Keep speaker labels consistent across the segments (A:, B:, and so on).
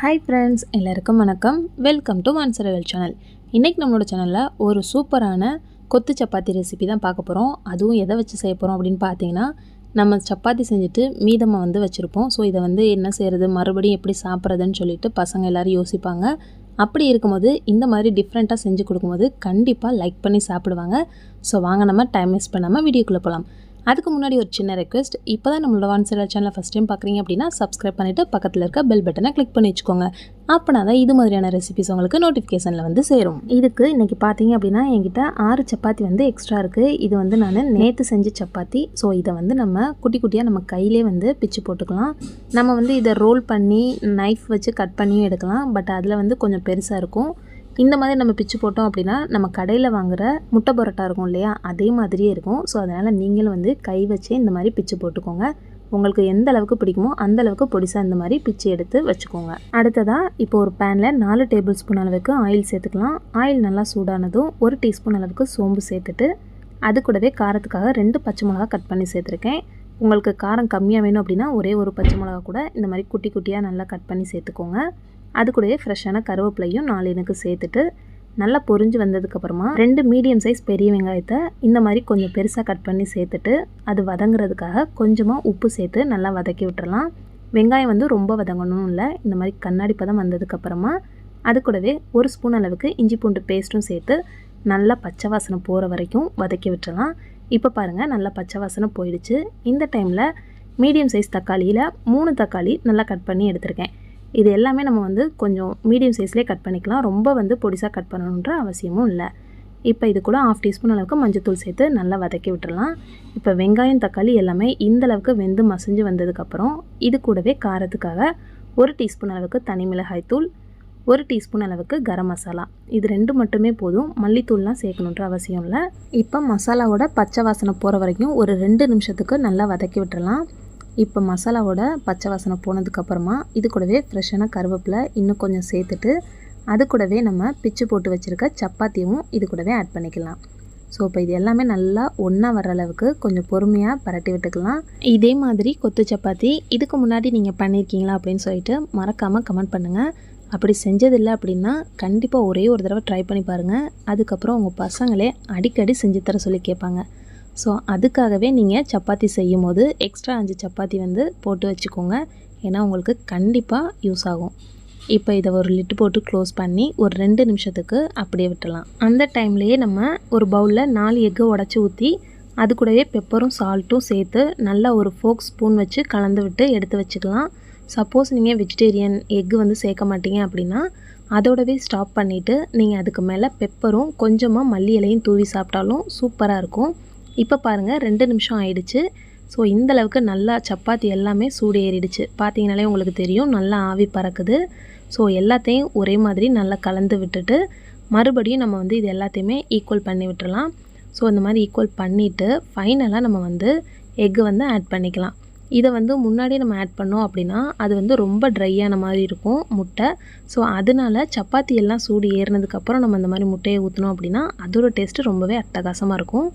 A: Hi friends எல்லாருக்கும் வணக்கம். Welcome to மான்சரவல் channel இன்றைக்கி நம்மளோட சேனலில் ஒரு சூப்பரான கொத்து சப்பாத்தி ரெசிபி தான் பார்க்க போகிறோம் அதுவும் எதை வச்சு செய்ய போகிறோம் அப்படின்னு பார்த்தீங்கன்னா நம்ம சப்பாத்தி செஞ்சுட்டு மீதமாக வந்து வச்சுருப்போம். ஸோ இதை வந்து என்ன செய்கிறது மறுபடியும் எப்படி சாப்பிட்றதுன்னு சொல்லிட்டு பசங்க எல்லோரும் யோசிப்பாங்க. அப்படி இருக்கும்போது இந்த மாதிரி டிஃப்ரெண்ட்டாக செஞ்சு கொடுக்கும்போது கண்டிப்பாக லைக் பண்ணி சாப்பிடுவாங்க. ஸோ வாங்க நம்ம டைம் வேஸ்ட் பண்ணாமல் வீடியோக்குள்ளே போகலாம் அதுக்கு முன்னாடி ஒரு சின்ன ரெக்வெஸ்ட் இப்போ தான் நம்மளோட வான்சரல் சேனலை ஃபஸ்ட் டைம் பார்க்குறீங்க அப்படின்னா சப்ஸ்கிரைப் பண்ணிவிட்டு பக்கத்தில் இருக்க பெல் பட்டனை கிளிக் பண்ணி வச்சுக்கோங்க. அப்படின்னா தான் இது மாதிரியான ரெசிபிஸ் உங்களுக்கு நோட்டிஃபிகேஷனில் வந்து சேரும். இதுக்கு இன்றைக்கி பார்த்தீங்க அப்படின்னா என்கிட்ட ஆறு சப்பாத்தி வந்து எக்ஸ்ட்ரா இருக்குது இது வந்து நான் நேற்று செஞ்ச சப்பாத்தி. ஸோ இதை வந்து நம்ம குட்டி குட்டியாக நம்ம கையிலே வந்து பிச்சு போட்டுக்கலாம். நம்ம வந்து இதை ரோல் பண்ணி நைஃப் வச்சு கட் பண்ணியும் எடுக்கலாம். பட் அதில் வந்து கொஞ்சம் பெருசாக இருக்கும். இந்த மாதிரி நம்ம பிச்சு போட்டோம் அப்படின்னா நம்ம கடையில் வாங்குகிற முட்டை பரோட்டா இருக்கும் இல்லையா? அதே மாதிரியே இருக்கும். ஸோ அதனால் நீங்களும் வந்து கை வச்சே இந்த மாதிரி பிச்சு போட்டுக்கோங்க. உங்களுக்கு எந்த அளவுக்கு பிடிக்குமோ அந்த அளவுக்கு பொடிசாக இந்த மாதிரி பிச்சு எடுத்து வச்சுக்கோங்க. அடுத்ததாக இப்போ ஒரு பேனில் நாலு டேபிள் ஸ்பூன் அளவுக்கு ஆயில் சேர்த்துக்கலாம். ஆயில் நல்லா சூடானதும் ஒரு டீஸ்பூன் அளவுக்கு சோம்பு சேர்த்துட்டு அது கூடவே காரத்துக்காக ரெண்டு பச்சை மிளகா கட் பண்ணி சேர்த்துருக்கேன். உங்களுக்கு காரம் கம்மியாக வேணும் அப்படின்னா ஒரே ஒரு பச்சை மிளகா கூட இந்த மாதிரி குட்டி குட்டியாக நல்லா கட் பண்ணி சேர்த்துக்கோங்க. அது கூடவே ஃப்ரெஷ்ஷான கருவேப்பிலையும் நாலு எனக்கு சேர்த்துட்டு நல்லா பொரிஞ்சு வந்ததுக்கப்புறமா ரெண்டு மீடியம் சைஸ் பெரிய வெங்காயத்தை இந்த மாதிரி கொஞ்சம் பெருசாக கட் பண்ணி சேர்த்துட்டு அது வதங்குறதுக்காக கொஞ்சமாக உப்பு சேர்த்து நல்லா வதக்கி விட்டுறலாம். வெங்காயம் வந்து ரொம்ப வதங்கணும் இல்லை. இந்த மாதிரி கண்ணாடி பதம் வந்ததுக்கப்புறமா அது கூடவே ஒரு ஸ்பூன் அளவுக்கு இஞ்சி பூண்டு பேஸ்ட்டும் சேர்த்து நல்லா பச்சை வாசனை போகிற வரைக்கும் வதக்கி விட்டுறலாம். இப்போ பாருங்கள் நல்லா பச்சை வாசனை போயிடுச்சு. இந்த டைமில் மீடியம் சைஸ் தக்காளியில் மூணு தக்காளி நல்லா கட் பண்ணி எடுத்திருக்கேன். இது எல்லாமே நம்ம வந்து கொஞ்சம் மீடியம் சைஸ்லேயே கட் பண்ணிக்கலாம். ரொம்ப வந்து பொடிசாக கட் பண்ணணுன்ற அவசியமும் இல்லை. இப்போ இது கூட ஆஃப் டீஸ்பூன் அளவுக்கு மஞ்சத்தூள் சேர்த்து நல்லா வதக்கி விட்டுறலாம். இப்போ வெங்காயம் தக்காளி எல்லாமே இந்த அளவுக்கு வெந்து மசிஞ்சு வந்ததுக்கப்புறம் இது கூடவே காரத்துக்காக ஒரு டீஸ்பூன் அளவுக்கு தனி மிளகாய் தூள் ஒரு டீஸ்பூன் அளவுக்கு கரம் மசாலா. இது ரெண்டு மட்டுமே போதும். மல்லித்தூள்லாம் சேர்க்கணுன்ற அவசியம் இல்லை. இப்போ மசாலாவோட பச்சை வாசனை போகிற வரைக்கும் ஒரு ரெண்டு நிமிஷத்துக்கு நல்லா வதக்கி விட்டுறலாம். இப்போ மசாலாவோட பச்சை வாசனை போனதுக்கப்புறமா இது கூடவே ஃப்ரெஷ்ஷான கருவேப்பிலை இன்னும் கொஞ்சம் சேர்த்துட்டு அது கூடவே நம்ம பிச்சு போட்டு வச்சுருக்க சப்பாத்தியும் இது கூடவே ஆட் பண்ணிக்கலாம். ஸோ இப்போ இது எல்லாமே நல்லா ஒன்றா வர அளவுக்கு கொஞ்சம் பொறுமையாக பரட்டி விட்டுக்கலாம். இதே மாதிரி கொத்து சப்பாத்தி இதுக்கு முன்னாடி நீங்கள் பண்ணியிருக்கீங்களா அப்படின்னு சொல்லிட்டு மறக்காமல் கமெண்ட் பண்ணுங்கள் அப்படி செஞ்சதில்லை அப்படின்னா கண்டிப்பாக ஒரே ஒரு தடவை ட்ரை பண்ணி பாருங்கள் அதுக்கப்புறம் உங்கள் பசங்களே அடிக்கடி செஞ்சு தர சொல்லி கேட்பாங்க. ஸோ அதுக்காகவே நீங்கள் சப்பாத்தி செய்யும் போது எக்ஸ்ட்ரா அஞ்சு சப்பாத்தி வந்து போட்டு வச்சுக்கோங்க. ஏன்னா உங்களுக்கு கண்டிப்பாக யூஸ் ஆகும். இப்போ இதை ஒரு லிட்டு போட்டு க்ளோஸ் பண்ணி ஒரு ரெண்டு நிமிஷத்துக்கு அப்படியே விட்டுலாம் அந்த டைம்லேயே நம்ம ஒரு பவுலில் நாலு எக்கு உடச்சி ஊற்றி அது கூடவே பெப்பரும் சால்ட்டும் சேர்த்து நல்லா ஒரு ஃபோக் ஸ்பூன் வச்சு கலந்து விட்டு எடுத்து வச்சுக்கலாம். சப்போஸ் நீங்கள் வெஜிடேரியன் எக்கு வந்து சேர்க்க மாட்டீங்க அப்படின்னா அதோடவே ஸ்டாப் பண்ணிவிட்டு நீங்கள் அதுக்கு மேலே பெப்பரும் கொஞ்சமாக மல்லி இலையும் தூவி சாப்பிட்டாலும் சூப்பராக இருக்கும். இப்போ பாருங்கள் ரெண்டு நிமிஷம் ஆயிடுச்சு. ஸோ இந்தளவுக்கு நல்லா சப்பாத்தி எல்லாமே சூடு ஏறிடுச்சு பார்த்தீங்கனாலே உங்களுக்கு தெரியும் நல்லா ஆவி பறக்குது. ஸோ எல்லாத்தையும் ஒரே மாதிரி நல்லா கலந்து விட்டுட்டு மறுபடியும் நம்ம வந்து இது எல்லாத்தையுமே ஈக்குவல் பண்ணி விட்டுறலாம். ஸோ இந்த மாதிரி ஈக்குவல் பண்ணிவிட்டு ஃபைனலாக நம்ம வந்து எக்கு வந்து ஆட் பண்ணிக்கலாம். இதை வந்து முன்னாடியே நம்ம ஆட் பண்ணோம் அப்படின்னா அது வந்து ரொம்ப ட்ரையான மாதிரி இருக்கும் முட்டை. ஸோ அதனால சப்பாத்தி எல்லாம் சூடு ஏறினதுக்கப்புறம் நம்ம இந்த மாதிரி முட்டையை ஊற்றினோம் அப்படின்னா அதோட டேஸ்ட்டு ரொம்பவே அட்டகாசமாக இருக்கும்.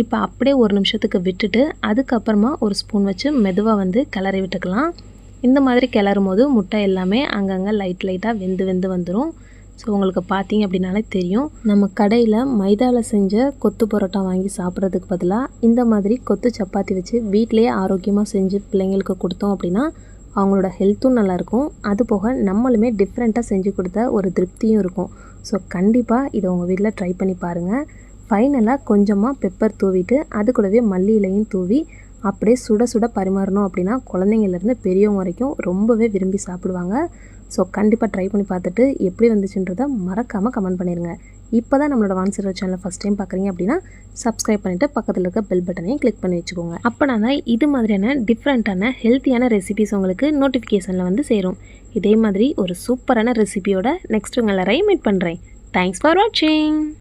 A: இப்போ அப்படியே ஒரு நிமிஷத்துக்கு விட்டுட்டு அதுக்கப்புறமா ஒரு ஸ்பூன் வச்சு மெதுவாக வந்து கிளறி விட்டுக்கலாம். இந்த மாதிரி கிளறும் போது முட்டை எல்லாமே அங்கங்கே லைட் லைட்டாக வெந்து வெந்து வந்துடும் ஸோ உங்களுக்கு பார்த்தீங்க அப்படின்னாலே தெரியும். நம்ம கடையில் மைதாவில் செஞ்ச கொத்து பரோட்டா வாங்கி சாப்பிட்றதுக்கு பதிலாக இந்த மாதிரி கொத்து சப்பாத்தி வச்சு வீட்டிலேயே ஆரோக்கியமாக செஞ்சு பிள்ளைங்களுக்கு கொடுத்தோம் அப்படின்னா அவங்களோட ஹெல்த்தும் நல்லாயிருக்கும் அது போக நம்மளுமே டிஃப்ரெண்ட்டாக செஞ்சு கொடுத்த ஒரு திருப்தியும் இருக்கும். ஸோ கண்டிப்பாக இதை உங்கள் வீட்டில் ட்ரை பண்ணி பாருங்கள் ஃபைனலாக கொஞ்சமாக பெப்பர் தூவிட்டு அது கூடவே மல்லி இலையும் தூவி அப்படியே சுட சுட பரிமாறணும் அப்படின்னா குழந்தைங்கள்லேருந்து பெரியவங்க வரைக்கும் ரொம்பவே விரும்பி சாப்பிடுவாங்க. ஸோ கண்டிப்பாக ட்ரை பண்ணி பார்த்துட்டு எப்படி வந்துச்சுன்றதை மறக்காமல் கமெண்ட் பண்ணிடுங்க இப்போ தான் நம்மளோட வான்சர் சேனலை ஃபஸ்ட் டைம் பார்க்குறீங்க அப்படின்னா சப்ஸ்கிரைப் பண்ணிவிட்டு பக்கத்தில் இருக்க பெல் பட்டனையும் கிளிக் பண்ணி வச்சுக்கோங்க. அப்போனா தான் இது மாதிரியான டிஃப்ரெண்ட்டான ஹெல்த்தியான ரெசிபிஸ் உங்களுக்கு நோட்டிஃபிகேஷனில் வந்து சேரும். இதே மாதிரி ஒரு சூப்பரான ரெசிபியோட நெக்ஸ்ட் உங்களை மீட் பண்ணுறேன் தேங்க்ஸ் ஃபார் வாட்சிங்